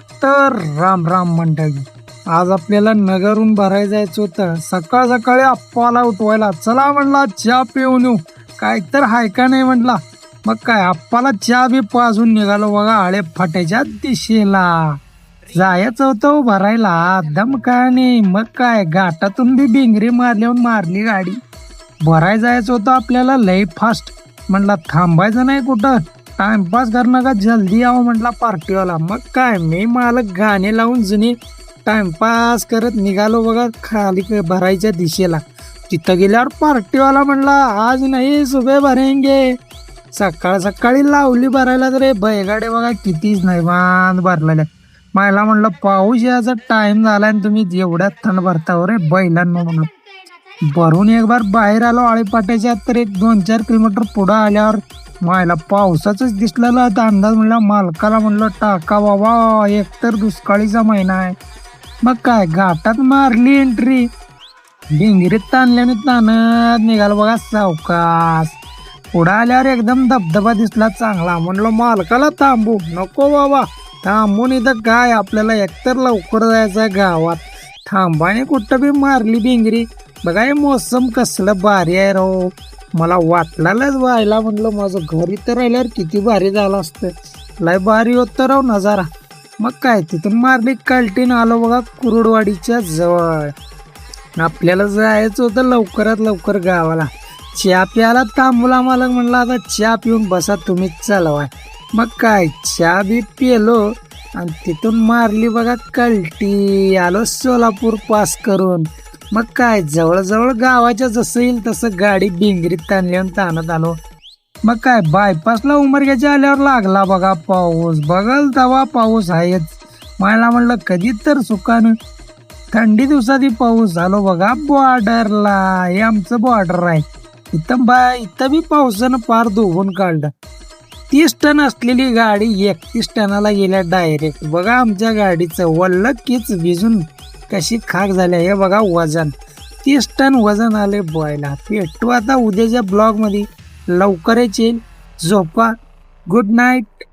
तर राम राम मंडळी. आज आपल्याला नगरून भरायला जायचं होतं. सकाळ सकाळी अप्पाला उठवायला चला म्हणला चहा पिऊन येऊ. काय तर हाय का नाही? म्हटला मग काय अप्पाला चहा बी पाजून निघालो बघा आळे फाट्याच्या दिशेला. जायचं होतं हो भरायला दम काय नाही? मग काय घाटातून बी बिंगरी मारल्यावर मारली गाडी. भराय जायचं होतं आपल्याला लय फास्ट म्हणला थांबायचं नाही कुठं. टाइमपास करणार का जल्दी यावं म्हटला पार्टीवाला. मग काय मी मला गाणे लावून जुनी टाइमपास करत निघालो बघा खाली भरायच्या दिशेला. तिथं गेल्यावर पार्टीवाला म्हणला आज नाही सुबे भरेंगे. सकाळ सकाळी लावली भरायला तर बैगाडे बघा कितीच नाही बांध भरलेल्या. मला म्हणलं पाऊस याचा टाइम झाला आणि तुम्ही एवढ्यात थंड भरता हो रे बैलांना म्हणून. भरून एक बार बाहेर आलो आळीपाट्याच्या तर एक दोन चार किलोमीटर पुढं आल्यावर मायला पावसाचंच दिसलेला आता अंदाज म्हणला मालकाला म्हणलं टाका बाबा एकतर दुष्काळीचा महिना आहे. मग काय घाटात मारली एंट्री डिंगरीत ताणल्याने ताणत निघाल बघा सावकास पुढं आल्यावर एकदम धबधबा दिसला चांगला. म्हणलं मालकाला थांबू नको बाबा थांबून इथं काय? आपल्याला एकतर लवकर जायचं आहे गावात. थांबाने कुठं बी मारली डिंगरी. बघा हे मोसम कसलं भारी आहे राव. मला वाटलेलंच व्हायला म्हणलं माझं घर इथं राहिल्यावर किती भारी झालं असतं. लय भारी होतं राव नजारा. मग काय तिथून मारली कालटीन आलो बघा कुरुडवाडीच्या जवळ. आपल्याला जायचं होतं लवकरात लवकर गावाला. चहा प्यायला तांबूला मालक म्हणलं आता चहा पिऊन बसा तुम्हीच चालवा मग काय चहा बी पेलो. आणि तिथून मारली बघा कल्टी आलो सोलापूर पास करून. मग काय जवळजवळ गावाच्या जसं येईल तसं गाडी बिंगरीत ताणली आणि ताणत आलो. मग काय बायपासला उमरग्याच्या आल्यावर लागला बघा पाऊस. बघल तवा पाऊस आहेच. मला म्हणलं कधी तर सुकानं थंडी दिवसातही पाऊस झालो बघा बॉर्डरला हे आमचं बॉर्डर आहे. इथं बा इथं बी पावसानं पार धुवून काढलं. तीस टन असलेली गाडी एकतीस टनाला गेल्या डायरेक्ट बघा आमच्या गाडीचं वल्ल कीच भिजून. कशी खाक झाली हे बघा वजन. तीस टन वजन आले बॉयला भेटू आता उद्याच्या ब्लॉगमध्ये लवकरच येईल. झोपा. Good night